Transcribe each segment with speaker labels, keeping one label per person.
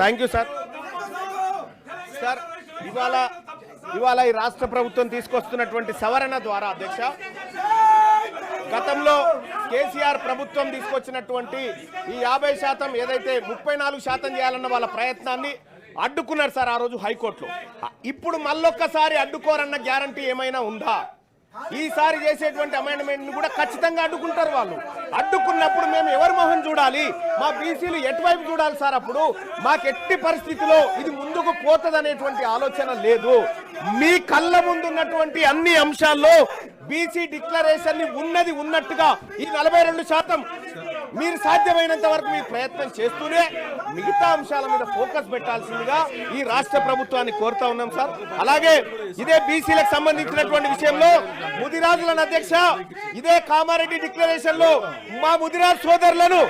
Speaker 1: Thank you sir sir ఇవాళ ఇవాళ ఈ రాష్ట్ర ప్రభుత్వం తీసుకొస్తున్నటువంటి సవరణ ద్వారా అధ్యక్ష గతంలో కేసీఆర్ ప్రభుత్వం తీసుకొచ్చినటువంటి ఈ యాభై శాతం ఏదైతే ముప్పై నాలుగు శాతం చేయాలన్న వాళ్ళ ప్రయత్నాన్ని అడ్డుకున్నారు సార్ ఆ రోజు హైకోర్టులో. ఇప్పుడు మళ్ళొక్కసారి అడ్డుకోరన్న గ్యారంటీ ఏమైనా ఉందా? ఈసారి చేసేటువంటి అమెండ్మెంట్ కూడా ఖచ్చితంగా అడ్డుకుంటారు వాళ్ళు. అడ్డుకున్నప్పుడు మేము ఎవరి మొహం చూడాలి? మా బీసీలు ఎటువైపు చూడాలి సార్ అప్పుడు? మాకు ఎట్టి పరిస్థితిలో ఇది ముందుకు పోతుంది ఆలోచన లేదు. మీ కళ్ళ ముందున్నటువంటి అన్ని అంశాల్లో బీసీ డిక్లరేషన్ని ఉన్నది ఉన్నట్టుగా ఈ నలభై రెండు శాతం మీరు సాధ్యమైనంత వరకు మీ ప్రయత్నం చేస్తూనే మిగతా అంశాల మీద ఫోకస్ పెట్టాల్సిందిగా ఈ రాష్ట్ర ప్రభుత్వాన్ని కోరుతా ఉన్నాం సార్. అలాగే ఇదే బీసీలకు సంబంధించినటువంటి విషయంలో ముదిరాజులను అధ్యక్ష ఇదే కామారెడ్డి డిక్లరేషన్లో మా ముదిరాజ్ సోదరులను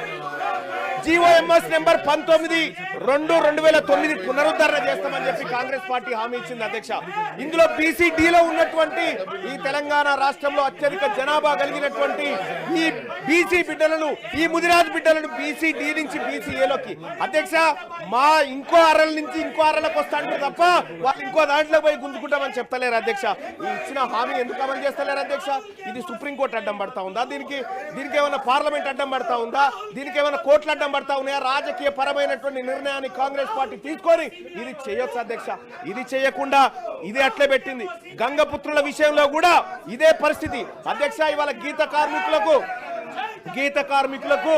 Speaker 1: జీఓఎంఎస్ నెంబర్ పంతొమ్మిది రెండు రెండు వేల తొమ్మిది పునరుద్ధరణ చేస్తామని చెప్పి కాంగ్రెస్ పార్టీ హామీ ఇచ్చింది అధ్యక్ష. ఇందులో బీసీడీలో ఉన్నటువంటి ఈ తెలంగాణ రాష్ట్రంలో అత్యధిక జనాభా కలిగినటువంటి ఈ బీసీ బిడ్డలను ఈ ముదిరాజ్ బిడ్డలను బీసీడీ నుంచి బీసీఏలోకి అధ్యక్ష మా ఇంకో అరల నుంచి ఇంకో అరలకు వస్తాంటారు తప్ప వాళ్ళు ఇంకో దాంట్లో పోయి గుంజుకుంటామని చెప్తలేరు అధ్యక్ష. ఈ ఇచ్చిన హామీ ఎందుకు అమలు చేస్తలేరు అధ్యక్ష? ఇది సుప్రీంకోర్టు అడ్డం పడతా ఉందా? దీనికి దీనికి ఏమైనా పార్లమెంట్ అడ్డం పడతా ఉందా? దీనికి ఏమైనా కోర్టులు అడ్డం పడతా ఉన్నాయా? రాజకీయ పరమైనటువంటి నిర్ణయాన్ని కాంగ్రెస్ పార్టీ తీసుకొని ఇది చేయొచ్చు అధ్యక్ష? ఇది చేయకుండా ఇది అట్లే పెట్టింది. గంగపుత్రుల విషయంలో కూడా ఇదే పరిస్థితి. అధ్యక్ష ఇవాళ గీత కార్మికులకు గీత కార్మికులకు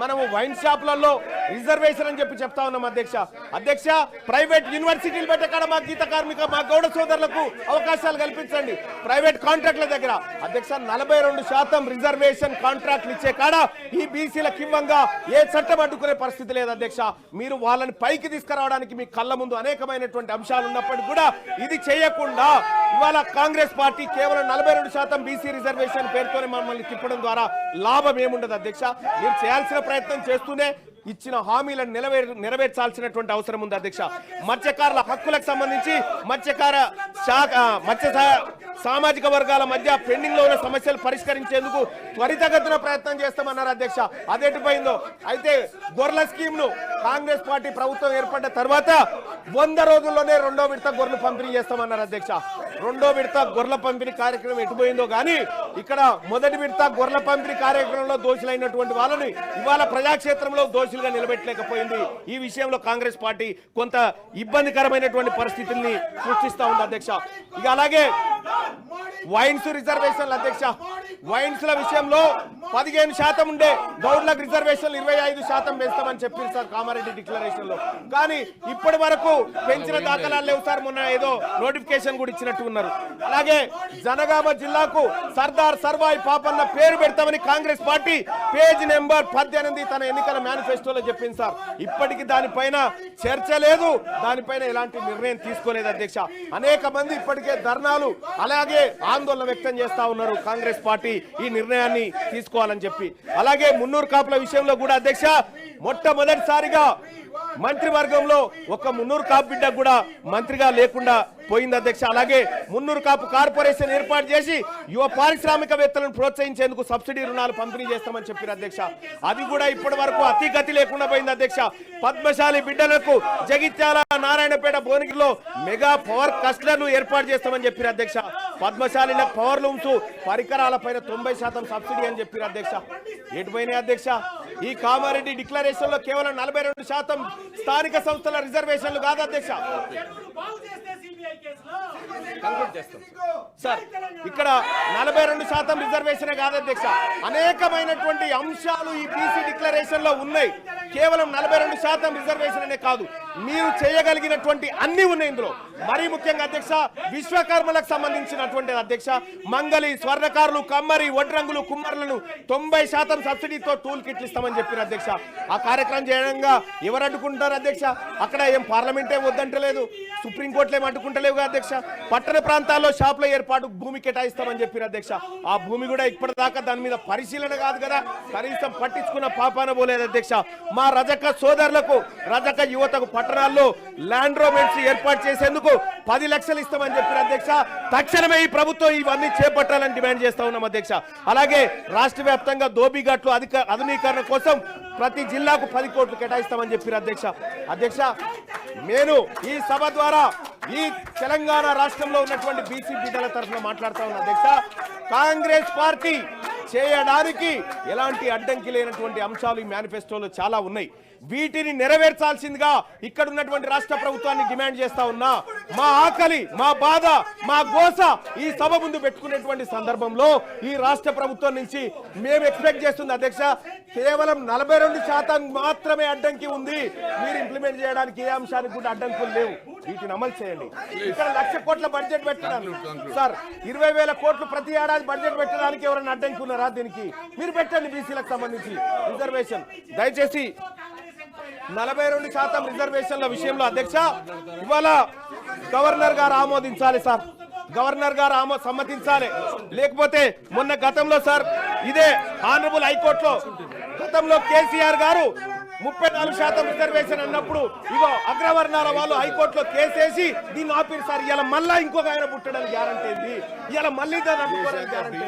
Speaker 1: మనము వైన్ షాపులలో రిజర్వేషన్ అని చెప్పి చెప్తా ఉన్నాం అధ్యక్ష. అధ్యక్ష ప్రైవేట్ యూనివర్సిటీలు పెట్టకాడ మా గీత కార్మిక మా గౌడ సోదరులకు అవకాశాలు కల్పించండి. ప్రైవేట్ కాంట్రాక్ట్ల దగ్గర. అధ్యక్ష నలభై రెండు శాతం రిజర్వేషన్ కాంట్రాక్ట్లు ఇచ్చే కాడ ఈ బీసీలకు ఇవ్వంగా ఏ చట్టం అడ్డుకునే పరిస్థితి లేదు అధ్యక్ష. మీరు వాళ్ళని పైకి తీసుకురావడానికి మీ కళ్ళ ముందు అనేకమైనటువంటి అంశాలు ఉన్నప్పటికీ కూడా ఇది చేయకుండా ఇవాళ కాంగ్రెస్ పార్టీ కేవలం నలభై రెండు శాతం బీసీ రిజర్వేషన్ పేరుతోనే మమ్మల్ని తిప్పడం ద్వారా లాభం ఏముండదు అధ్యక్ష. మీరు చేయాల్సిన ప్రయత్నం చేస్తూనే ఇచ్చిన హామీలను నెరవేర్ నెరవేర్చాల్సినటువంటి అవసరం ఉంది అధ్యక్ష. మత్స్యకారుల హక్కులకు సంబంధించి మత్స్యకార శాఖ మత్స్య సా- సామాజిక వర్గాల మధ్య పెండింగ్లో ఉన్న సమస్యలు పరిష్కరించేందుకు త్వరితగతిన ప్రయత్నం చేస్తామన్నారు అధ్యక్ష. అదేటిపోయిందో అయితే గొర్రెల స్కీమ్ను కాంగ్రెస్ పార్టీ ప్రభుత్వం ఏర్పడ్డ తర్వాత వంద రోజుల్లోనే రెండో విడత గొర్రెలు పంపిణీ చేస్తామన్నారు అధ్యక్ష. రెండో విడత గొర్రెల పంపిణీ కార్యక్రమం ఎటుపోయిందో కానీ ఇక్కడ మొదటి విడత గొర్రెల పంపిణీ కార్యక్రమంలో దోషులైనటువంటి వాళ్ళని ఇవాళ ప్రజాక్షేత్రంలో దోషులుగా నిలబెట్టలేకపోయింది. ఈ విషయంలో కాంగ్రెస్ పార్టీ కొంత ఇబ్బందికరమైనటువంటి పరిస్థితుల్ని సృష్టిస్తా ఉంది అధ్యక్ష. ఇక అలాగే వైన్స్ రిజర్వేషన్ల అధ్యక్ష. వైన్స్ ల విషయంలో పదిహేను శాతం ఉండే గౌడ్లకు రిజర్వేషన్లు ఇరవై ఐదు శాతం పెంచుతామని చెప్పింది సార్ కామారెడ్డి డిక్లరేషన్లో కానీ ఇప్పటి వరకు పెంచిన దాఖలాలు లేవు సార్. మొన్న ఏదో నోటిఫికేషన్ కూడా ఇచ్చినట్టు ఉన్నారు. అలాగే జనగామ జిల్లాకు సర్దార్ సర్వాయి పాపన్న పేరు పెడతామని కాంగ్రెస్ పార్టీ పేజ్ నెంబర్ పద్దెనిమిది తన ఎన్నికల మేనిఫెస్టోలో చెప్పింది సార్. ఇప్పటికి దానిపైన చర్చ లేదు దానిపైన ఎలాంటి నిర్ణయం తీసుకోలేదు అధ్యక్ష. అనేక మంది ఇప్పటికే ధర్నాలు అలాగే ఆందోళన వ్యక్తం చేస్తా ఉన్నారు కాంగ్రెస్ పార్టీ ఈ నిర్ణయాన్ని తీసుకోవాలని చెప్పి. అలాగే మున్నూరు కాపుల విషయంలో కూడా అధ్యక్ష మొట్టమొదటిసారిగా మంత్రివర్గంలో ఒక మున్నూరు కాపు బిడ్డ కూడా మంత్రిగా లేకుండా పోయింది అధ్యక్ష. అలాగే మున్నూరు కాపు కార్పొరేషన్ ఏర్పాటు చేసి యువ పారిశ్రామికవేత్తలను ప్రోత్సహించేందుకు సబ్సిడీ రుణాలు పంపిణీ చేస్తామని చెప్పారు అధ్యక్ష. అది కూడా ఇప్పటి వరకు అతి గతి లేకుండా పోయింది అధ్యక్ష. పద్మశాలి బిడ్డలకు జగిత్యాల నారాయణపేట భువనగిరిలో మెగా పవర్ క్లస్టర్ను ఏర్పాటు చేస్తామని చెప్పారు అధ్యక్ష. పద్మశాలిల పవర్ లూమ్స్ పరికరాల పైన తొంభై శాతం సబ్సిడీ అని చెప్పారు అధ్యక్ష. ఎటుపోయినాయి అధ్యక్ష? ఈ కామారెడ్డి డిక్లరేషన్లో కేవలం నలభై రెండు శాతం స్థానిక సంస్థల రిజర్వేషన్లు కాదు అధ్యక్ష? సార్ ఇక్కడ నలభై రెండు శాతం రిజర్వేషన్ కాదు అధ్యక్ష? అనేకమైనటువంటి అంశాలు ఈ బీసీ డిక్లరేషన్లో ఉన్నాయి. కేవలం నలభై రెండు శాతం రిజర్వేషన్ అనే కాదు. మీరు చేయగలిగినటువంటి అన్ని ఉన్నాయి ఇందులో. మరీ ముఖ్యంగా అధ్యక్ష విశ్వకర్మలకు సంబంధించినటువంటి అధ్యక్ష మంగళి స్వర్ణకారులు కమ్మరి వడ్రంగులు కుమ్మరులను తొంభై శాతం సబ్సిడీతో టూల్ కిట్లు ఇస్తామని చెప్పిన అధ్యక్ష. ఆ కార్యక్రమం చేయడంగా ఎవరు అడ్డుకుంటారు అధ్యక్ష? అక్కడ ఏం పార్లమెంటే వద్దంటలేదు సుప్రీంకోర్టులు ఏం అడ్డుకుంటలేవుగా అధ్యక్ష? పట్టణ ప్రాంతాల్లో షాపుల ఏర్పాటు భూమి కేటాయిస్తామని చెప్పిన అధ్యక్ష. ఆ భూమి కూడా ఇప్పటిదాకా దాని మీద పరిశీలన కాదు కదా? కనీసం పట్టించుకున్న పాపాన పోలేదు అధ్యక్ష. మా రజక సోదరులకు రజక యువతకు పట్టణాల్లో ల్యాండ్ రోమెంట్స్ ఏర్పాటు చేసేందుకు పది లక్షలు ఇస్తామని చెప్పిన అధ్యక్ష. తక్షణమే ఈ ప్రభుత్వం ఇవన్నీ చేపట్టాలని డిమాండ్ చేస్తా ఉన్నాం అధ్యక్ష. అలాగే రాష్ట్ర వ్యాప్తంగా దోబీఘాట్లు అధిక ఆధునీకరణ కోసం ప్రతి జిల్లాకు పది కోట్లు కేటాయిస్తామని చెప్పిన అధ్యక్ష. అధ్యక్ష నేను ఈ సభ ద్వారా ఈ తెలంగాణ రాష్ట్రంలో ఉన్నటువంటి బీసీ బిడ్డల తరఫున మాట్లాడుతా ఉన్నా అధ్యక్ష. కాంగ్రెస్ పార్టీ చేయడానికి ఎలాంటి అడ్డంకి లేనటువంటి అంశాలు ఈ మేనిఫెస్టోలో చాలా ఉన్నాయి. వీటిని నెరవేర్చాల్సిందిగా ఇక్కడ ఉన్నటువంటి రాష్ట్ర ప్రభుత్వాన్ని డిమాండ్ చేస్తా ఉన్నా. మా ఆకలి మా బాధ మా గోస ఈ సభ ముందు పెట్టుకునేటువంటి సందర్భంలో ఈ రాష్ట్ర ప్రభుత్వం నుంచి మేము ఎక్స్పెక్ట్ చేస్తుంది అధ్యక్ష కేవలం నలభై రెండు శాతం మాత్రమే అడ్డంకి ఉంది. మీరు ఇంప్లిమెంట్ చేయడానికి ఏ అంశానికి కూడా అడ్డంకులు లేవు. వీటిని అమలు చేయండి. ఇక్కడ లక్ష కోట్ల బడ్జెట్ పెట్టినాను సార్ ఇరవై వేల కోట్లు ప్రతి ఏడాది బడ్జెట్ పెట్టడానికి ఎవరైనా అడ్డంకి ఉన్నారా దీనికి? మీరు పెట్టండి బీసీలకు సంబంధించి రిజర్వేషన్. దయచేసి నలభై రెండు శాతం రిజర్వేషన్ల విషయంలో అధ్యక్ష ఇవాళ గవర్నర్ గారు ఆమోదించాలి సార్. గవర్నర్ గారు ఆమో సమ్మతించాలి. లేకపోతే మొన్న గతంలో సార్ ఇదే ఆనరబుల్ హైకోర్టులో గతంలో కేసీఆర్ గారు ముప్పై నాలుగు శాతం రిజర్వేషన్ అన్నప్పుడు ఇగో అగ్రవర్ణాల వాళ్ళు హైకోర్టులో కేసేసి దీన్ని ఆపిరు సార్. ఇలా మళ్ళా ఇంకొక ఆయన పుట్టడానికి గ్యారంటీ ఇలా మళ్ళీ దాన్ని గ్యారంటీ